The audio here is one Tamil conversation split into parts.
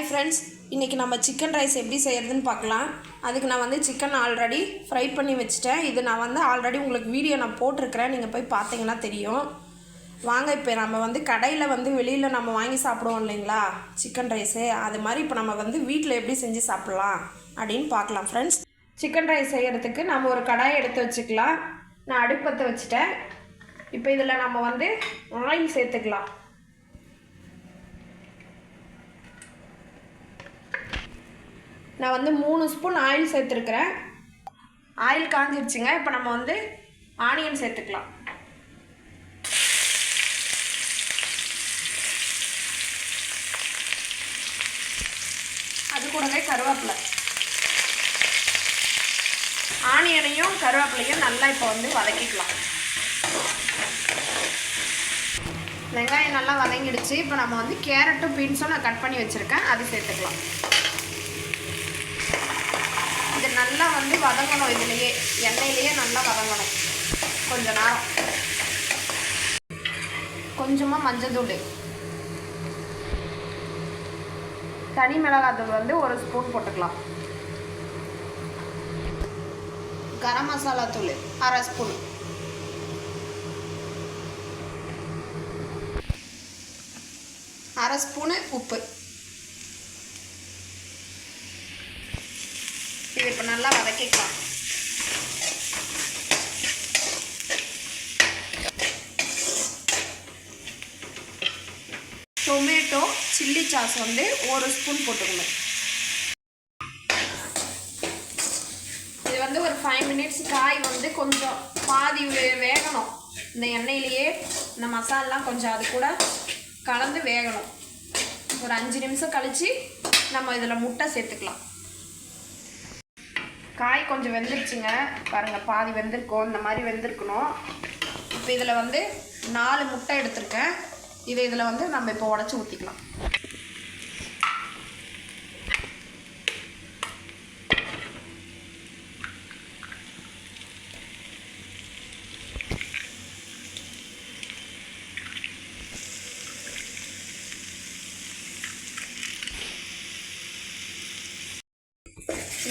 ஹாய் ஃப்ரெண்ட்ஸ் இன்றைக்கி நம்ம சிக்கன் ரைஸ் எப்படி செய்கிறதுன்னு பார்க்கலாம். அதுக்கு நான் வந்து சிக்கன் ஆல்ரெடி ஃப்ரை பண்ணி வச்சுட்டேன். இது நான் வந்து ஆல்ரெடி உங்களுக்கு வீடியோ நான் போட்டிருக்கிறேன். நீங்கள் போய் பார்த்தீங்கன்னா தெரியும். வாங்க இப்போ நம்ம வந்து கடையில் வந்து வெளியில் நம்ம வாங்கி சாப்பிடுவோம் இல்லைங்களா? சிக்கன் ரைஸு அது மாதிரி இப்போ நம்ம வந்து வீட்டில் எப்படி செஞ்சு சாப்பிட்லாம் அப்படின்னு பார்க்கலாம் ஃப்ரெண்ட்ஸ் சிக்கன் ரைஸ் செய்கிறதுக்கு நம்ம ஒரு கடாயை எடுத்து வச்சுக்கலாம். நான் அடுப்பத்தை வச்சுட்டேன். இப்போ இதில் நம்ம வந்து ஆயில் சேர்த்துக்கலாம். நான் வந்து மூணு ஸ்பூன் ஆயில் சேர்த்துருக்குறேன். ஆயில் காஞ்சிருச்சுங்க. இப்போ நம்ம வந்து ஆனியன் சேர்த்துக்கலாம். அது கூடவே கருவேப்பிலை. ஆனியனையும் கருவேப்பிலையும் நல்லா இப்போ வந்து வதக்கிக்கலாம். வெங்காயம் நல்லா வதங்கிடுச்சு. இப்போ நம்ம வந்து கேரட்டும் பீன்ஸும் நான் கட் பண்ணி வச்சுருக்கேன். அது சேர்த்துக்கலாம். நல்லா வந்து வதங்கணும் இதுலேயே எண்ணெயிலேயே நல்லா வதங்கணும். கொஞ்ச நேரம். கொஞ்சமாக மஞ்சத்தூள். தனி மிளகாத்தூள் வந்து ஒரு ஸ்பூன் போட்டுக்கலாம். கரம் மசாலா தூள் அரை ஸ்பூன் அரை ஸ்பூனு உப்பு. இப்போ நல்லா வதக்கிக்கலாம். டொமேட்டோ சில்லி சாஸ் வந்து ஒரு ஸ்பூன் போட்டுக்கணும். இது வந்து ஒரு ஃபைவ் மினிட்ஸ் காய் வந்து கொஞ்சம் பாதி வேகணும். இந்த எண்ணெயிலேயே இந்த மசாலாம் கொஞ்சம் அது கூட கலந்து வேகணும். ஒரு அஞ்சு நிமிஷம் கழித்து நம்ம இதில் முட்டை சேர்த்துக்கலாம். காய் கொஞ்சம் வெந்துருச்சுங்க. பாருங்கள் பாதி வெந்திருக்கும். இந்த மாதிரி வெந்திருக்கணும். இப்போ இதில் வந்து நாலு முட்டை எடுத்திருக்கேன். இதை இதில் வந்து நம்ம இப்போ உடச்சி ஊற்றிக்கலாம்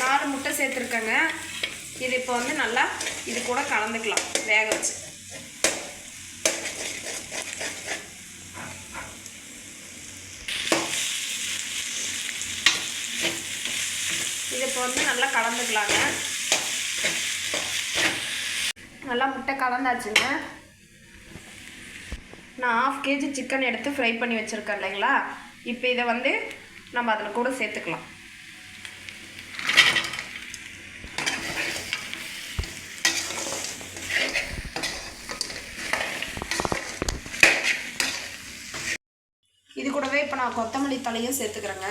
நாலு முட்டை சேர்த்துருக்கேங்க. இது இப்போ வந்து நல்லா இது கூட கலந்துக்கலாம் வேக வச்சு. இது இப்போ வந்து நல்லா கலந்துக்கலாங்க. நல்லா முட்டை கலந்தாச்சுங்க. நான் ஆஃப் கேஜி சிக்கன் எடுத்து ஃப்ரை பண்ணி வச்சுருக்கேன் இல்லைங்களா? இப்போ இதை வந்து நம்ம அதில் கூட சேர்த்துக்கலாம் இது கூடவே இப்போ நான் கொத்தமல்லி தலையும் சேர்த்துக்கிறேங்க.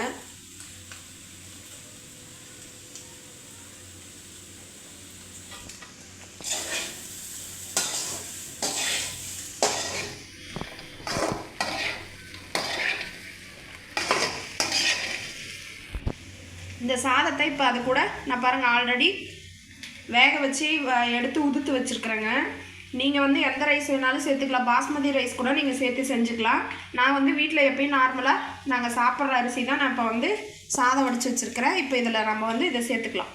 இந்த சாதத்தை இப்போ அது கூட நான் பாருங்கள் ஆல்ரெடி வேக வச்சு எடுத்து உதுத்து வச்சுருக்குறேங்க. நீங்கள் வந்து எந்த ரைஸ் வேணாலும் சேர்த்துக்கலாம். பாஸ்மதி ரைஸ் கூட நீங்கள் சேர்த்து செஞ்சுக்கலாம். நான் வந்து வீட்டில் எப்பயும் நார்மலாக நாங்கள் சாப்பிட்ற அரிசி தான் நான் இப்போ வந்து சாதம் வடித்து வச்சுருக்கிறேன். இப்போ இதில் நம்ம வந்து இதை சேர்த்துக்கலாம்.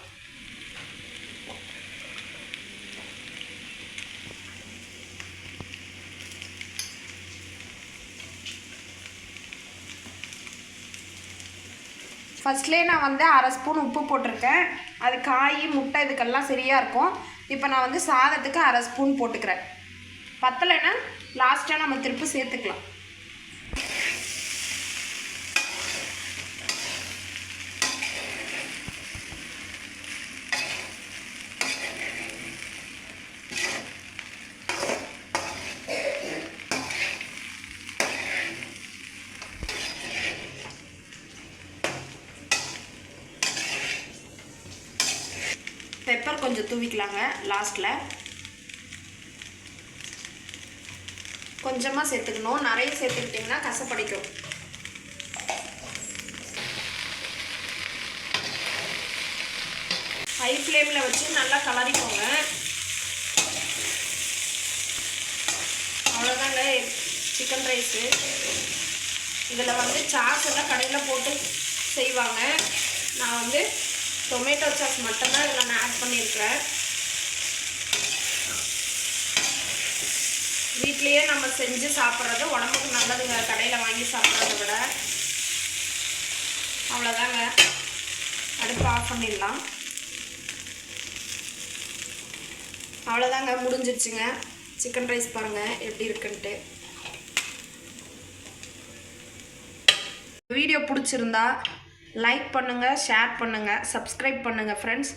ஃபர்ஸ்ட்லேயே நான் வந்து அரை ஸ்பூன் உப்பு போட்டிருக்கேன். அது காய் முட்டை இதுக்கெல்லாம் சரியாக இருக்கும். இப்போ நான் வந்து சாதத்துக்கு அரை ஸ்பூன் போட்டுக்கிறேன். பத்தலைன்னா லாஸ்ட்டாக நம்ம திருப்பி சேர்த்துக்கலாம். கொஞ்சம் தூவிக்கலாங்க லாஸ்ட்டில் கொஞ்சமாக சேர்த்துக்கணும். நிறைய சேர்த்துக்கிட்டிங்கன்னா கசப்படிக்கும். ஹை ஃப்ளேமில் வச்சு நல்லா கலரிக்கோங்க அவ்வளோதாங்க சிக்கன் ரைஸு இதில் வந்து சாஸ் எல்லாம் கடையில் போட்டு செய்வாங்க. நான் வந்து டொமேட்டோ சாஸ் மட்டும்தான் இதில் நான் ஆட் பண்ணியிருக்கிறேன் வீட்லேயே நம்ம செஞ்சு சாப்பிட்றது உடம்புக்கு நல்லதுங்க கடையில் வாங்கி சாப்பிட்றத விட அவ்வளோதாங்க அடுப்பு ஆஃப் பண்ணிடலாம். அவ்வளோதாங்க முடிஞ்சிருச்சுங்க. சிக்கன் ரைஸ் பாருங்கள் எப்படி இருக்குன்ட்டு. வீடியோ பிடிச்சிருந்தா லைக் பண்ணுங்கள் ஷேர் பண்ணுங்கள் சப்ஸ்கிரைப் பண்ணுங்கள் ஃப்ரெண்ட்ஸ்